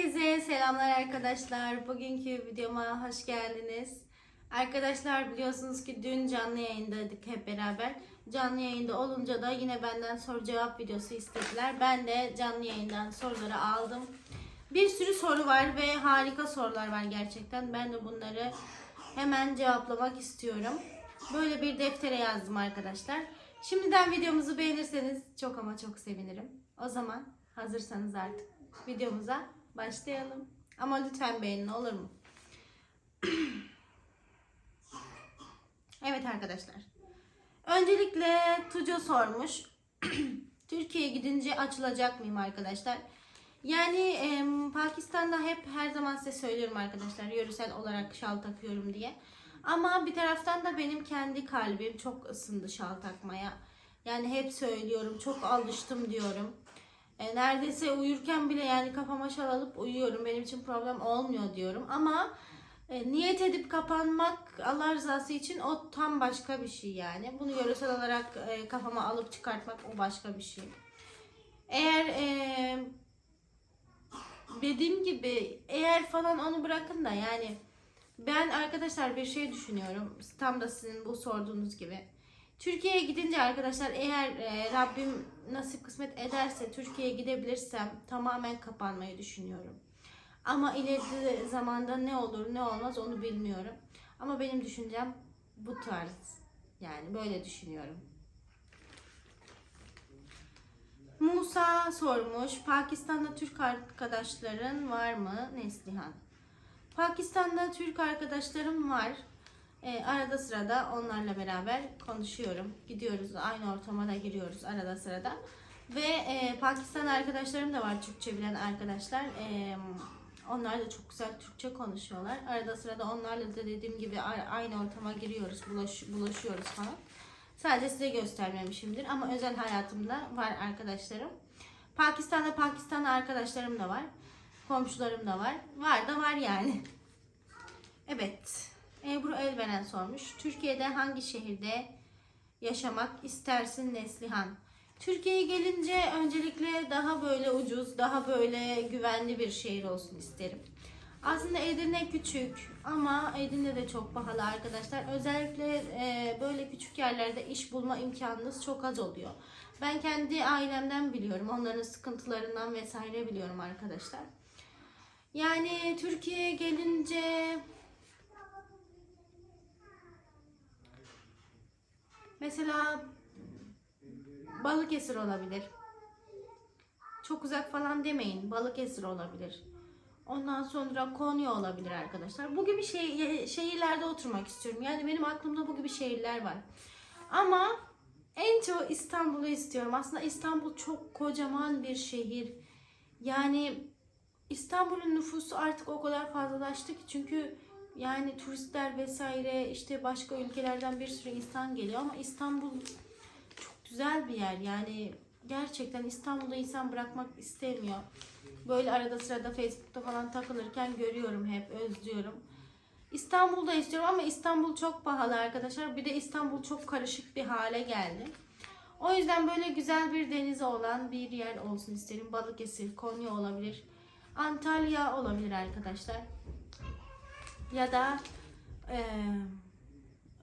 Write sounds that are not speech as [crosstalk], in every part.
Herkese selamlar arkadaşlar. Bugünkü videoma hoş geldiniz. Arkadaşlar biliyorsunuz ki dün canlı yayındaydık hep beraber. Canlı yayında olunca da yine benden soru cevap videosu istediler. Ben de canlı yayından soruları aldım. Bir sürü soru var ve harika sorular var gerçekten. Ben de bunları hemen cevaplamak istiyorum. Böyle bir deftere yazdım arkadaşlar. Şimdiden videomuzu beğenirseniz çok ama çok sevinirim. O zaman hazırsanız artık videomuza başlayalım. Ama lütfen beğenin olur mu? [clears throat] evet arkadaşlar. Öncelikle Tuco sormuş. [clears throat] Türkiye'ye gidince açılacak mıyım arkadaşlar? Yani em, Pakistan'da hep her zaman size söylüyorum arkadaşlar yöresel olarak şal takıyorum diye. Ama bir taraftan da benim kendi kalbim çok ısındı şal takmaya. Yani hep söylüyorum çok alıştım diyorum. E, neredeyse uyurken bile yani kafama şal alıp uyuyorum. Benim için problem olmuyor diyorum. Ama e, niyet edip kapanmak Allah rızası için o tam başka bir şey yani. Bunu yöresel olarak e, kafama alıp çıkartmak o başka bir şey. Eğer e, dediğim gibi eğer falan onu bırakın da yani ben arkadaşlar bir şey düşünüyorum. Tam da sizin bu sorduğunuz gibi. Türkiye'ye gidince arkadaşlar eğer e, Rabbim nasip kısmet ederse Türkiye'ye gidebilirsem tamamen kapanmayı düşünüyorum. Ama ileride zamanda ne olur ne olmaz onu bilmiyorum. Ama benim düşüncem bu tarz. Yani böyle düşünüyorum. Musa sormuş. Pakistan'da Türk arkadaşların var mı? Neslihan. Pakistan'da Türk arkadaşlarım var. E, arada sırada onlarla beraber konuşuyorum. Gidiyoruz aynı ortama da giriyoruz arada sırada. Ve e, Pakistan arkadaşlarım da var Türkçe bilen arkadaşlar. E, onlar da çok güzel Türkçe konuşuyorlar. Arada sırada onlarla da dediğim gibi aynı ortama giriyoruz, bulaş, bulaşıyoruz falan. Sadece size göstermemişimdir ama özel hayatımda var arkadaşlarım. Pakistan'da Pakistanlı arkadaşlarım da var. Komşularım da var. Var da var yani. Evet. Ebru Elveren sormuş. Türkiye'de hangi şehirde yaşamak istersin Neslihan? Türkiye'ye gelince öncelikle daha böyle ucuz, daha böyle güvenli bir şehir olsun isterim. Aslında Edirne küçük ama Edirne de çok pahalı arkadaşlar. Özellikle e, böyle küçük yerlerde iş bulma imkanınız çok az oluyor. Ben kendi ailemden biliyorum. Onların sıkıntılarından vesaire biliyorum arkadaşlar. Yani Türkiye'ye gelince Mesela Balıkesir olabilir. Çok uzak falan demeyin. Balıkesir olabilir. Ondan sonra Konya olabilir arkadaşlar. Bu gibi şey, şehirlerde oturmak istiyorum. Yani benim aklımda bu gibi şehirler var. Ama en çok İstanbul'u istiyorum. Aslında İstanbul çok kocaman bir şehir. Yani İstanbul'un nüfusu artık o kadar fazlalaştı ki çünkü yani turistler vesaire işte başka ülkelerden bir sürü insan geliyor ama İstanbul çok güzel bir yer. Yani gerçekten İstanbul'da insan bırakmak istemiyor. Böyle arada sırada Facebook'ta falan takılırken görüyorum hep özlüyorum. İstanbul'da istiyorum ama İstanbul çok pahalı arkadaşlar. Bir de İstanbul çok karışık bir hale geldi. O yüzden böyle güzel bir denizi olan bir yer olsun isterim. Balıkesir, Konya olabilir. Antalya olabilir arkadaşlar ya da e,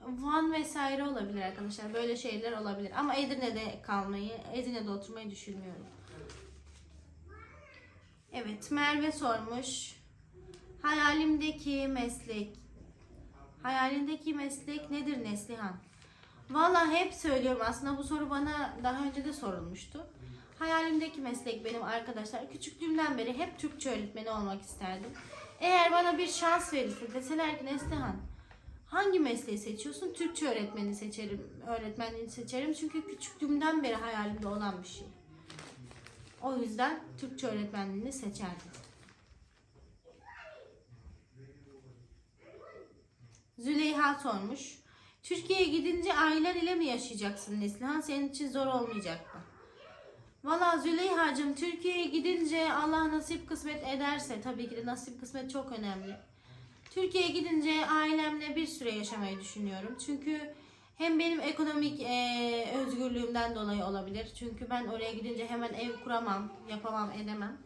Van vesaire olabilir arkadaşlar. Böyle şeyler olabilir. Ama Edirne'de kalmayı, Edirne'de oturmayı düşünmüyorum. Evet, Merve sormuş. Hayalimdeki meslek. Hayalindeki meslek nedir Neslihan? Valla hep söylüyorum. Aslında bu soru bana daha önce de sorulmuştu. Hayalimdeki meslek benim arkadaşlar. Küçüklüğümden beri hep Türkçe öğretmeni olmak isterdim. Eğer bana bir şans verirse deseler ki Neslihan hangi mesleği seçiyorsun? Türkçe öğretmeni seçerim, öğretmenliğini seçerim. Çünkü küçüklüğümden beri hayalimde olan bir şey. O yüzden Türkçe öğretmenliğini seçerdim. Züleyha sormuş. Türkiye'ye gidince ailen ile mi yaşayacaksın Neslihan? Senin için zor olmayacak? Valla Züleyha'cığım Türkiye'ye gidince Allah nasip kısmet ederse tabii ki de nasip kısmet çok önemli. Türkiye'ye gidince ailemle bir süre yaşamayı düşünüyorum. Çünkü hem benim ekonomik e, özgürlüğümden dolayı olabilir. Çünkü ben oraya gidince hemen ev kuramam, yapamam, edemem.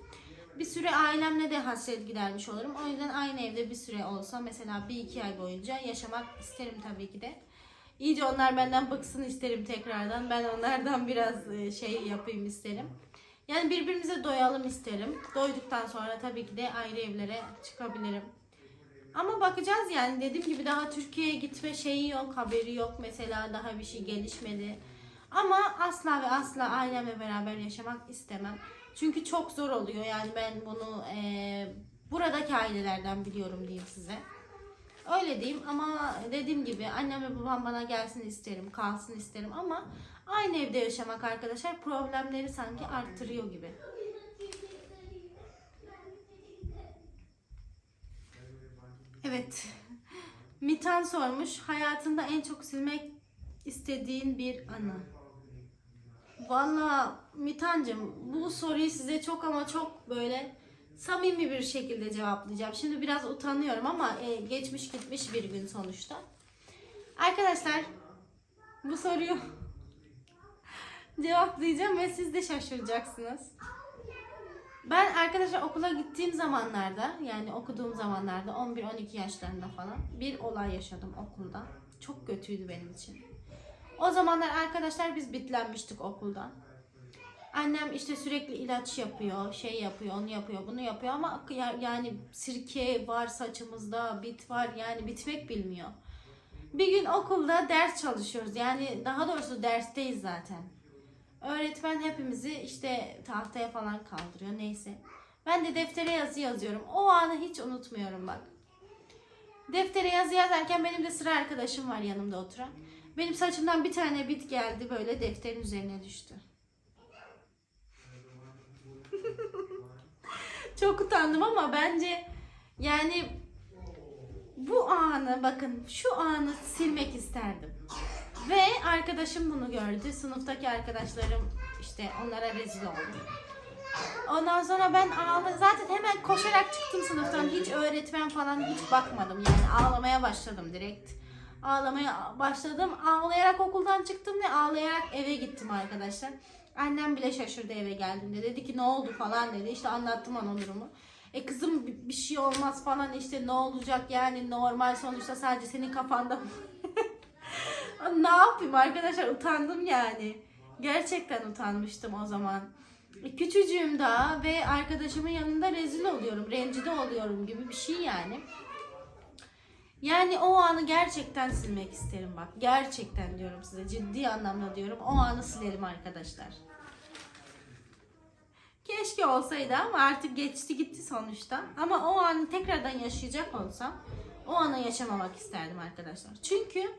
bir süre ailemle de hasret gidermiş olurum. O yüzden aynı evde bir süre olsa mesela bir iki ay boyunca yaşamak isterim tabii ki de. İyice onlar benden bıksın isterim tekrardan. Ben onlardan biraz e, şey yapayım isterim. Yani birbirimize doyalım isterim. Doyduktan sonra tabii ki de ayrı evlere çıkabilirim. Ama bakacağız yani dediğim gibi daha Türkiye'ye gitme şeyi yok, haberi yok mesela daha bir şey gelişmedi. Ama asla ve asla ailemle beraber yaşamak istemem. Çünkü çok zor oluyor yani ben bunu eee, buradaki ailelerden biliyorum diyeyim size. Öyle diyeyim ama dediğim gibi annem ve babam bana gelsin isterim, kalsın isterim ama aynı evde yaşamak arkadaşlar problemleri sanki arttırıyor gibi. Evet. Mitan sormuş. Hayatında en çok silmek istediğin bir anı. Valla Mitancım bu soruyu size çok ama çok böyle samimi bir şekilde cevaplayacağım. Şimdi biraz utanıyorum ama e, geçmiş gitmiş bir gün sonuçta. Arkadaşlar bu soruyu [laughs] cevaplayacağım ve siz de şaşıracaksınız. Ben arkadaşlar okula gittiğim zamanlarda yani okuduğum zamanlarda 11-12 yaşlarında falan bir olay yaşadım okulda. Çok kötüydü benim için. O zamanlar arkadaşlar biz bitlenmiştik okuldan. Annem işte sürekli ilaç yapıyor, şey yapıyor, onu yapıyor, bunu yapıyor ama ya- yani sirke var saçımızda, bit var yani bitmek bilmiyor. Bir gün okulda ders çalışıyoruz. Yani daha doğrusu dersteyiz zaten. Öğretmen hepimizi işte tahtaya falan kaldırıyor neyse. Ben de deftere yazı yazıyorum. O anı hiç unutmuyorum bak. Deftere yazı yazarken benim de sıra arkadaşım var yanımda oturan. Benim saçımdan bir tane bit geldi böyle defterin üzerine düştü. Çok utandım ama bence yani bu anı bakın şu anı silmek isterdim. Ve arkadaşım bunu gördü. Sınıftaki arkadaşlarım işte onlara rezil oldu. Ondan sonra ben ağla zaten hemen koşarak çıktım sınıftan. Hiç öğretmen falan hiç bakmadım. Yani ağlamaya başladım direkt. Ağlamaya başladım. Ağlayarak okuldan çıktım ve ağlayarak eve gittim arkadaşlar. Annem bile şaşırdı eve geldiğimde. Dedi ki ne oldu falan dedi. İşte anlattım ona durumu. E kızım bir şey olmaz falan işte ne olacak yani normal sonuçta sadece senin kafanda [laughs] ne yapayım arkadaşlar utandım yani. Gerçekten utanmıştım o zaman. E, Küçücüğüm daha ve arkadaşımın yanında rezil oluyorum, rencide oluyorum gibi bir şey yani. Yani o anı gerçekten silmek isterim bak. Gerçekten diyorum size. Ciddi anlamda diyorum. O anı silerim arkadaşlar. Keşke olsaydı ama artık geçti gitti sonuçta. Ama o anı tekrardan yaşayacak olsam o anı yaşamamak isterdim arkadaşlar. Çünkü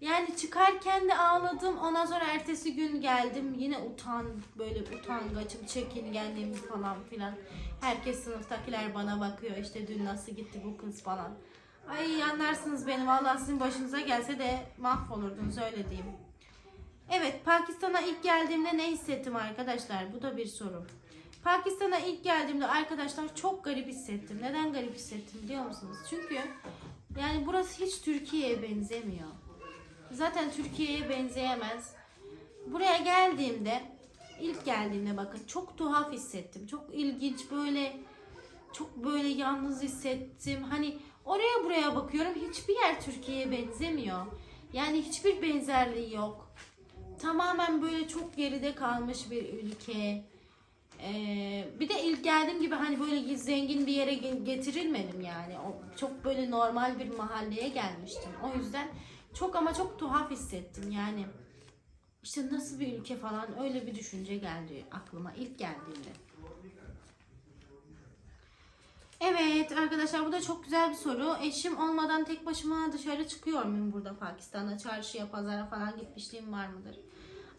yani çıkarken de ağladım. Ondan sonra ertesi gün geldim. Yine utan böyle utangaçım, çekingenliğim falan filan. Herkes sınıftakiler bana bakıyor. İşte dün nasıl gitti bu kız falan. Ay anlarsınız beni. Vallahi sizin başınıza gelse de mahvolurdunuz öyle diyeyim. Evet Pakistan'a ilk geldiğimde ne hissettim arkadaşlar? Bu da bir soru. Pakistan'a ilk geldiğimde arkadaşlar çok garip hissettim. Neden garip hissettim biliyor musunuz? Çünkü yani burası hiç Türkiye'ye benzemiyor. Zaten Türkiye'ye benzeyemez. Buraya geldiğimde ilk geldiğimde bakın çok tuhaf hissettim. Çok ilginç böyle çok böyle yalnız hissettim. Hani oraya buraya bakıyorum hiçbir yer Türkiye'ye benzemiyor. Yani hiçbir benzerliği yok. Tamamen böyle çok geride kalmış bir ülke. Ee, bir de ilk geldiğim gibi hani böyle zengin bir yere ge- getirilmedim yani. O, çok böyle normal bir mahalleye gelmiştim. O yüzden çok ama çok tuhaf hissettim yani. İşte nasıl bir ülke falan öyle bir düşünce geldi aklıma ilk geldiğimde. Evet arkadaşlar bu da çok güzel bir soru. Eşim olmadan tek başıma dışarı çıkıyor muyum burada Pakistan'da? Çarşıya, pazara falan gitmişliğim var mıdır?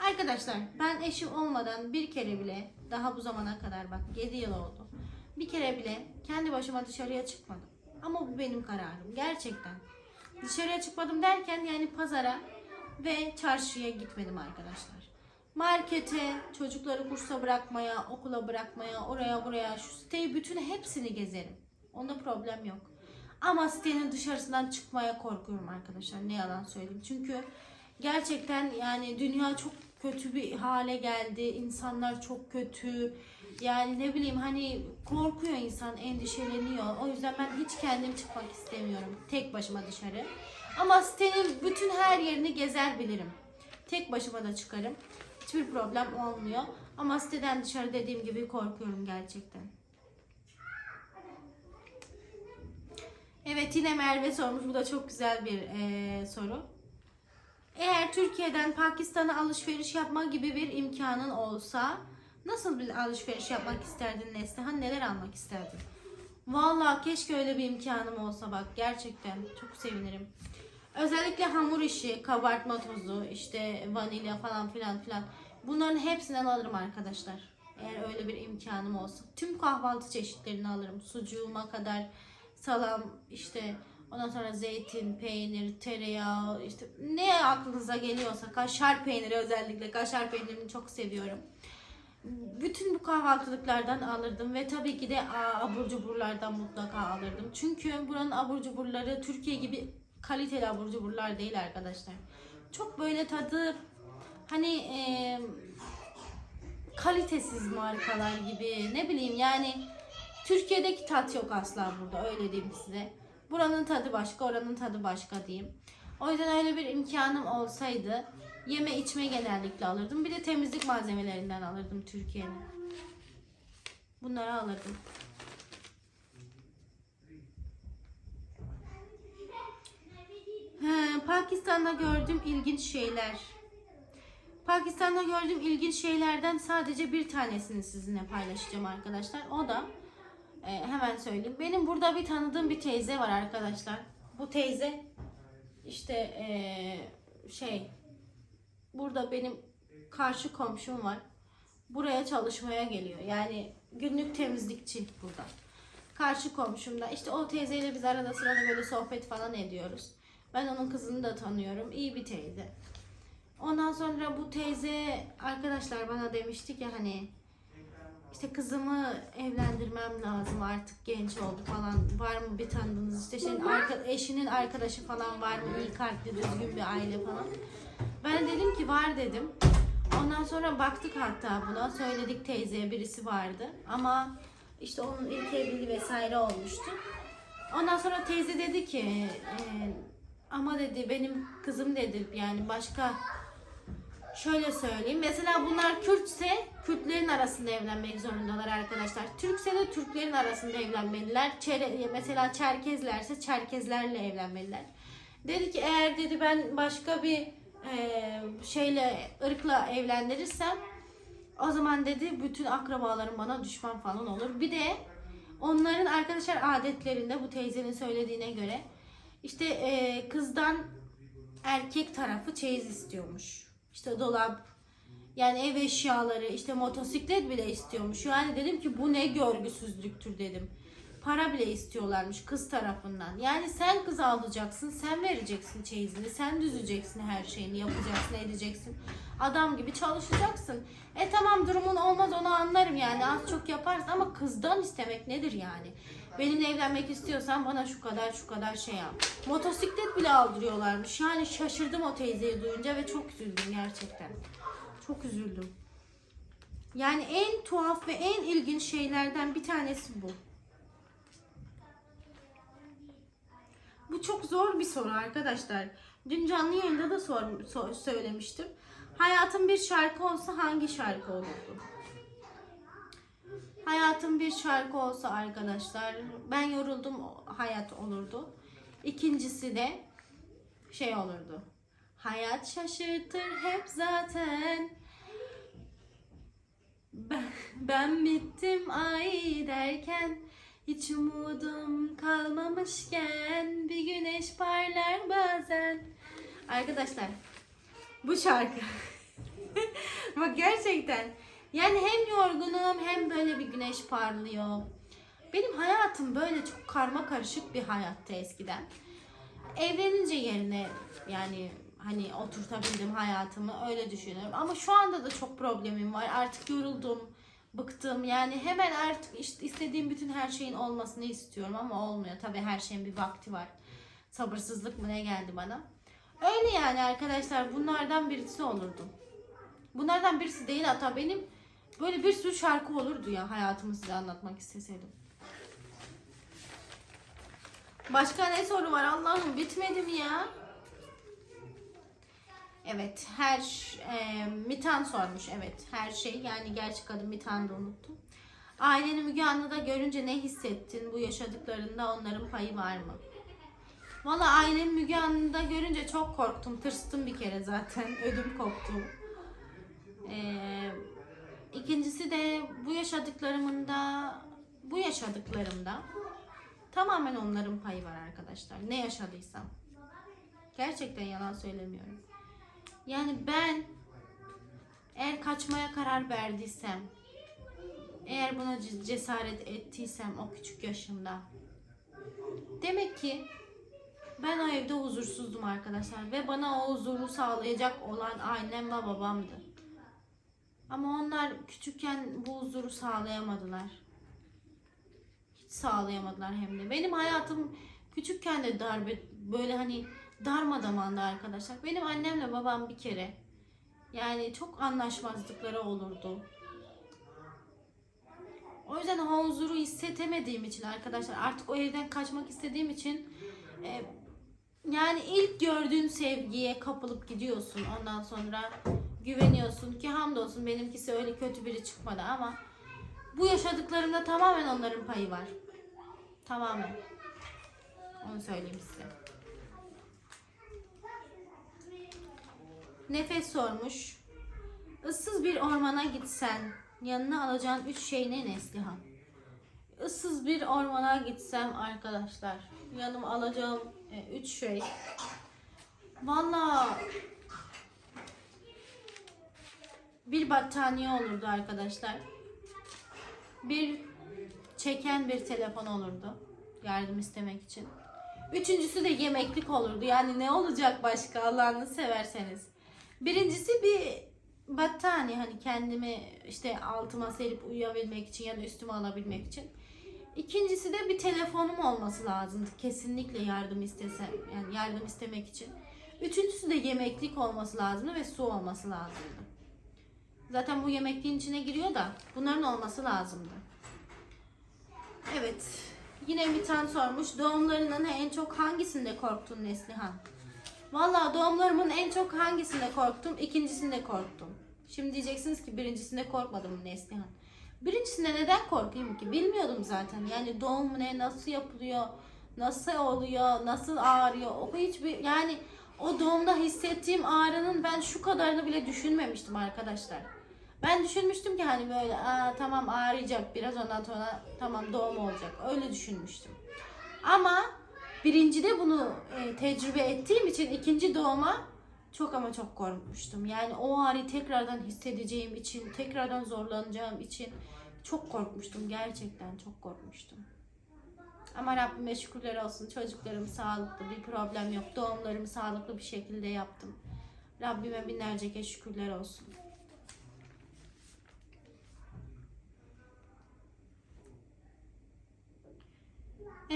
Arkadaşlar ben eşim olmadan bir kere bile daha bu zamana kadar bak 7 yıl oldu. Bir kere bile kendi başıma dışarıya çıkmadım. Ama bu benim kararım gerçekten. Dışarıya çıkmadım derken yani pazara ve çarşıya gitmedim arkadaşlar. Markete, çocukları kursa bırakmaya, okula bırakmaya, oraya buraya, şu siteyi bütün hepsini gezerim. Onda problem yok. Ama sitenin dışarısından çıkmaya korkuyorum arkadaşlar. Ne yalan söyleyeyim. Çünkü gerçekten yani dünya çok kötü bir hale geldi. İnsanlar çok kötü. Yani ne bileyim hani korkuyor insan, endişeleniyor. O yüzden ben hiç kendim çıkmak istemiyorum. Tek başıma dışarı. Ama sitenin bütün her yerini gezer bilirim. Tek başıma da çıkarım. Hiçbir problem olmuyor. Ama siteden dışarı dediğim gibi korkuyorum gerçekten. Evet yine Merve sormuş. Bu da çok güzel bir eee, soru. Eğer Türkiye'den Pakistan'a alışveriş yapma gibi bir imkanın olsa nasıl bir alışveriş yapmak isterdin Neslihan? Neler almak isterdin? Vallahi keşke öyle bir imkanım olsa bak gerçekten çok sevinirim. Özellikle hamur işi, kabartma tozu, işte vanilya falan filan filan. Bunların hepsinden alırım arkadaşlar. Eğer öyle bir imkanım olsa. Tüm kahvaltı çeşitlerini alırım. Sucuğuma kadar salam, işte ondan sonra zeytin, peynir, tereyağı, işte ne aklınıza geliyorsa kaşar peyniri özellikle kaşar peynirini çok seviyorum. Bütün bu kahvaltılıklardan alırdım ve tabii ki de abur cuburlardan mutlaka alırdım. Çünkü buranın abur cuburları Türkiye gibi kaliteli abur cuburlar değil arkadaşlar. Çok böyle tadı hani e, kalitesiz markalar gibi ne bileyim yani Türkiye'deki tat yok asla burada öyle diyeyim size. Buranın tadı başka, oranın tadı başka diyeyim. O yüzden öyle bir imkanım olsaydı yeme içme genellikle alırdım. Bir de temizlik malzemelerinden alırdım Türkiye'nin. Bunları alırdım. He, Pakistan'da gördüğüm ilginç şeyler. Pakistan'da gördüğüm ilginç şeylerden sadece bir tanesini sizinle paylaşacağım arkadaşlar. O da e, hemen söyleyeyim. Benim burada bir tanıdığım bir teyze var arkadaşlar. Bu teyze işte e, şey burada benim karşı komşum var. Buraya çalışmaya geliyor. Yani günlük temizlikçi burada. Karşı komşumda. İşte o teyzeyle biz arada sırada böyle sohbet falan ediyoruz. Ben onun kızını da tanıyorum. İyi bir teyze. Ondan sonra bu teyze arkadaşlar bana demişti ki hani işte kızımı evlendirmem lazım artık genç oldu falan. Var mı bir tanıdığınız? İşte senin arka, eşinin arkadaşı falan var mı? İyi kalpli düzgün bir aile falan. Ben dedim ki var dedim. Ondan sonra baktık hatta buna. Söyledik teyzeye birisi vardı. Ama işte onun ilk evliliği vesaire olmuştu. Ondan sonra teyze dedi ki e, ama dedi benim kızım dedi. Yani başka Şöyle söyleyeyim. Mesela bunlar Kürtse Kürtlerin arasında evlenmek zorundalar arkadaşlar. Türkse de Türklerin arasında evlenmeliler. Çere, mesela Çerkezlerse Çerkezlerle evlenmeliler. Dedi ki eğer dedi ben başka bir e, şeyle ırkla evlendirirsem o zaman dedi bütün akrabalarım bana düşman falan olur. Bir de onların arkadaşlar adetlerinde bu teyzenin söylediğine göre işte e, kızdan erkek tarafı çeyiz istiyormuş. İşte dolap, yani ev eşyaları, işte motosiklet bile istiyormuş. Yani dedim ki bu ne görgüsüzlüktür dedim. Para bile istiyorlarmış kız tarafından. Yani sen kız alacaksın, sen vereceksin çeyizini, sen düzeceksin her şeyini, yapacaksın, edeceksin. Adam gibi çalışacaksın. E tamam durumun olmaz onu anlarım yani az çok yaparsın ama kızdan istemek nedir yani? Benimle evlenmek istiyorsan bana şu kadar şu kadar şey yap. Motosiklet bile aldırıyorlarmış. Yani şaşırdım o teyzeyi duyunca ve çok üzüldüm gerçekten. Çok üzüldüm. Yani en tuhaf ve en ilginç şeylerden bir tanesi bu. Bu çok zor bir soru arkadaşlar. Dün canlı yayında da sor, sor- söylemiştim. Hayatım bir şarkı olsa hangi şarkı olurdu? Hayatım bir şarkı olsa arkadaşlar ben yoruldum hayat olurdu. İkincisi de şey olurdu. Hayat şaşırtır hep zaten. Ben, ben bittim ay derken hiç umudum kalmamışken bir güneş parlar bazen. Arkadaşlar bu şarkı [laughs] bak gerçekten yani hem yorgunum hem böyle bir güneş parlıyor. Benim hayatım böyle çok karma karışık bir hayattı eskiden. Evlenince yerine yani hani oturtabildim hayatımı öyle düşünüyorum. Ama şu anda da çok problemim var. Artık yoruldum, bıktım. Yani hemen artık işte istediğim bütün her şeyin olmasını istiyorum ama olmuyor. Tabii her şeyin bir vakti var. Sabırsızlık mı ne geldi bana? Öyle yani arkadaşlar bunlardan birisi olurdu. Bunlardan birisi değil hatta benim Böyle bir sürü şarkı olurdu ya hayatımı size anlatmak isteseydim. Başka ne soru var Allah'ım bitmedi mi ya? Evet her e, Mitan sormuş evet her şey yani gerçek adı Mitan da unuttum. Aileni Müge Anlı'da görünce ne hissettin? Bu yaşadıklarında onların payı var mı? Valla ailemi Müge Anlı'da görünce çok korktum. Tırstım bir kere zaten. [laughs] Ödüm koptu. Ee, ikincisi de bu yaşadıklarımın da bu yaşadıklarımda tamamen onların payı var arkadaşlar. Ne yaşadıysam. Gerçekten yalan söylemiyorum. Yani ben eğer kaçmaya karar verdiysem eğer buna cesaret ettiysem o küçük yaşımda demek ki ben o evde huzursuzdum arkadaşlar ve bana o huzuru sağlayacak olan annem ve babamdı. Ama onlar küçükken bu huzuru sağlayamadılar. Hiç sağlayamadılar hem de. Benim hayatım küçükken de darbe böyle hani darmadağındı arkadaşlar. Benim annemle babam bir kere yani çok anlaşmazlıkları olurdu. O yüzden o huzuru hissetemediğim için arkadaşlar artık o evden kaçmak istediğim için e, yani ilk gördüğün sevgiye kapılıp gidiyorsun. Ondan sonra güveniyorsun ki hamdolsun benimkisi öyle kötü biri çıkmadı ama bu yaşadıklarımda tamamen onların payı var. Tamamen. Onu söyleyeyim size. Nefes sormuş. Issız bir ormana gitsen yanına alacağın üç şey ne Neslihan? Issız bir ormana gitsem arkadaşlar yanıma alacağım e, üç şey. Valla bir battaniye olurdu arkadaşlar. Bir çeken bir telefon olurdu yardım istemek için. Üçüncüsü de yemeklik olurdu. Yani ne olacak başka Allah'ını severseniz. Birincisi bir battaniye hani kendimi işte altıma serip uyuyabilmek için ya üstüme alabilmek için. İkincisi de bir telefonum olması lazımdı. Kesinlikle yardım istesem yani yardım istemek için. Üçüncüsü de yemeklik olması lazımdı ve su olması lazımdı. Zaten bu yemekliğin içine giriyor da bunların olması lazımdı. Evet. Yine bir tane sormuş. Doğumlarının en çok hangisinde korktun Neslihan? Valla doğumlarımın en çok hangisinde korktum? İkincisinde korktum. Şimdi diyeceksiniz ki birincisinde korkmadım Neslihan. Birincisinde neden korkayım ki? Bilmiyordum zaten. Yani doğum ne, nasıl yapılıyor, nasıl oluyor, nasıl ağrıyor. O hiçbir yani o doğumda hissettiğim ağrının ben şu kadarını bile düşünmemiştim arkadaşlar. Ben düşünmüştüm ki hani böyle Aa, tamam ağrıyacak biraz ondan sonra tamam doğum olacak. Öyle düşünmüştüm. Ama birincide bunu e, tecrübe ettiğim için ikinci doğuma çok ama çok korkmuştum. Yani o ağrıyı tekrardan hissedeceğim için, tekrardan zorlanacağım için çok korkmuştum. Gerçekten çok korkmuştum. Ama Rabbime şükürler olsun çocuklarım sağlıklı bir problem yok. Doğumlarımı sağlıklı bir şekilde yaptım. Rabbime binlerce kez şükürler olsun.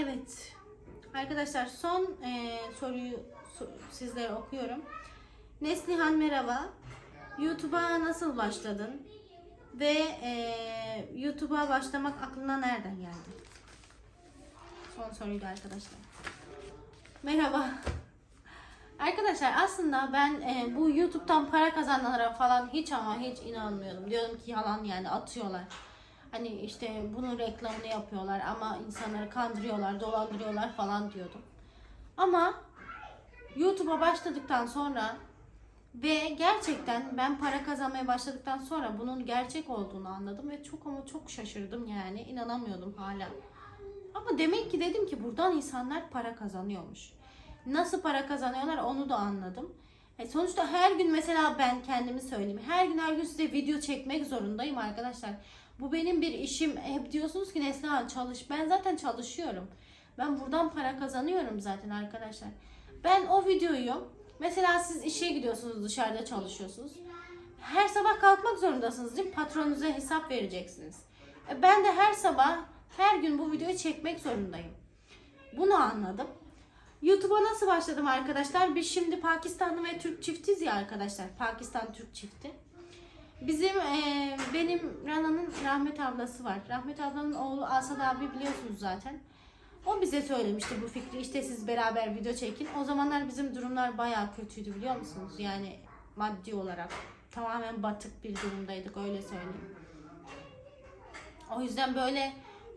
Evet. Arkadaşlar son e, soruyu so- sizlere okuyorum. Neslihan merhaba. YouTube'a nasıl başladın? Ve e, YouTube'a başlamak aklına nereden geldi? Son soruydu arkadaşlar. Merhaba. Arkadaşlar aslında ben e, bu YouTube'dan para kazananlara falan hiç ama hiç inanmıyordum. Diyordum ki yalan yani atıyorlar. Hani işte bunun reklamını yapıyorlar ama insanları kandırıyorlar, dolandırıyorlar falan diyordum. Ama YouTube'a başladıktan sonra ve gerçekten ben para kazanmaya başladıktan sonra bunun gerçek olduğunu anladım ve çok ama çok şaşırdım yani inanamıyordum hala. Ama demek ki dedim ki buradan insanlar para kazanıyormuş. Nasıl para kazanıyorlar onu da anladım. E sonuçta her gün mesela ben kendimi söyleyeyim. Her gün her gün size video çekmek zorundayım arkadaşlar. Bu benim bir işim. Hep diyorsunuz ki Neslihan çalış. Ben zaten çalışıyorum. Ben buradan para kazanıyorum zaten arkadaşlar. Ben o videoyu mesela siz işe gidiyorsunuz dışarıda çalışıyorsunuz. Her sabah kalkmak zorundasınız değil mi? Patronunuza hesap vereceksiniz. E ben de her sabah her gün bu videoyu çekmek zorundayım. Bunu anladım. YouTube'a nasıl başladım arkadaşlar? Biz şimdi Pakistanlı ve Türk çiftiz ya arkadaşlar. Pakistan Türk çifti. Bizim e, benim Rana'nın Rahmet ablası var. Rahmet ablanın oğlu Asad abi biliyorsunuz zaten. O bize söylemişti bu fikri. İşte siz beraber video çekin. O zamanlar bizim durumlar bayağı kötüydü biliyor musunuz? Yani maddi olarak tamamen batık bir durumdaydık öyle söyleyeyim. O yüzden böyle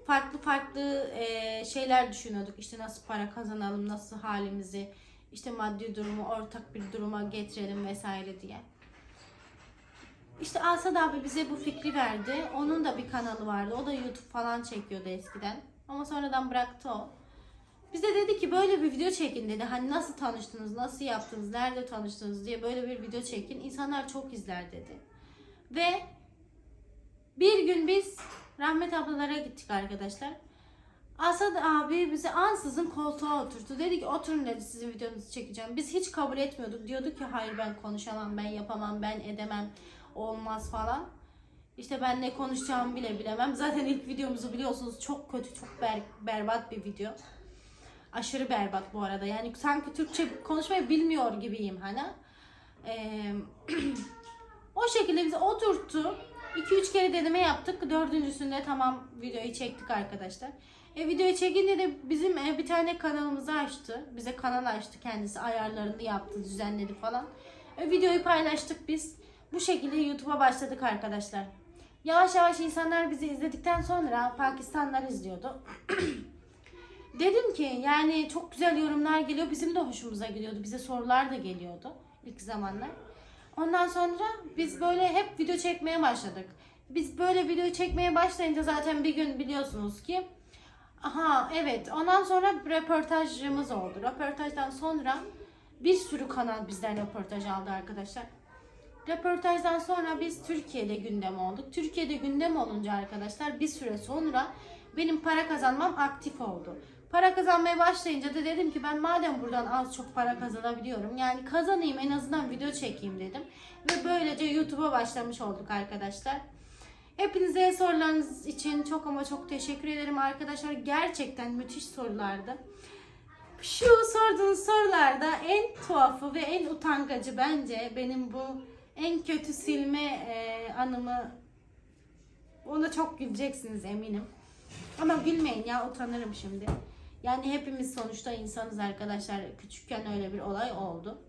farklı farklı e, şeyler düşünüyorduk. İşte nasıl para kazanalım, nasıl halimizi, işte maddi durumu ortak bir duruma getirelim vesaire diye. İşte Asad abi bize bu fikri verdi. Onun da bir kanalı vardı. O da YouTube falan çekiyordu eskiden. Ama sonradan bıraktı o. Bize dedi ki böyle bir video çekin dedi. Hani nasıl tanıştınız, nasıl yaptınız, nerede tanıştınız diye böyle bir video çekin. İnsanlar çok izler dedi. Ve bir gün biz Rahmet ablalara gittik arkadaşlar. Asad abi bizi ansızın koltuğa oturttu. Dedi ki oturun dedi sizin videonuzu çekeceğim. Biz hiç kabul etmiyorduk. Diyorduk ki hayır ben konuşamam, ben yapamam, ben edemem, olmaz falan. İşte ben ne konuşacağımı bile bilemem. Zaten ilk videomuzu biliyorsunuz çok kötü, çok ber- berbat bir video. Aşırı berbat bu arada. Yani sanki Türkçe konuşmayı bilmiyor gibiyim hani. Ee, [clears throat] o şekilde bizi oturttu. 2-3 kere deneme yaptık. Dördüncüsünde tamam videoyu çektik arkadaşlar. E, videoyu çekince de bizim e, bir tane kanalımızı açtı. Bize kanal açtı kendisi. Ayarlarını yaptı, düzenledi falan. E, videoyu paylaştık biz. Bu şekilde YouTube'a başladık arkadaşlar. Yavaş yavaş insanlar bizi izledikten sonra Pakistanlar izliyordu. [clears throat] Dedim ki yani çok güzel yorumlar geliyor. Bizim de hoşumuza gidiyordu. Bize sorular da geliyordu ilk zamanlar. Ondan sonra biz böyle hep video çekmeye başladık. Biz böyle video çekmeye başlayınca zaten bir gün biliyorsunuz ki Aha evet ondan sonra röportajımız oldu. Röportajdan sonra bir sürü kanal bizden röportaj aldı arkadaşlar. Röportajdan sonra biz Türkiye'de gündem olduk. Türkiye'de gündem olunca arkadaşlar bir süre sonra benim para kazanmam aktif oldu. Para kazanmaya başlayınca da dedim ki ben madem buradan az çok para kazanabiliyorum yani kazanayım en azından video çekeyim dedim. Ve böylece YouTube'a başlamış olduk arkadaşlar. Hepinize sorularınız için çok ama çok teşekkür ederim arkadaşlar. Gerçekten müthiş sorulardı. Şu sorduğunuz sorularda en tuhafı ve en utangacı bence benim bu en kötü silme e, anımı. Ona çok güleceksiniz eminim. Ama gülmeyin ya utanırım şimdi. Yani hepimiz sonuçta insanız arkadaşlar. Küçükken öyle bir olay oldu.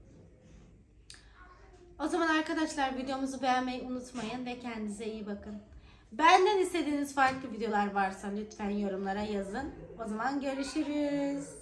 O zaman arkadaşlar videomuzu beğenmeyi unutmayın ve kendinize iyi bakın. Benden istediğiniz farklı videolar varsa lütfen yorumlara yazın. O zaman görüşürüz.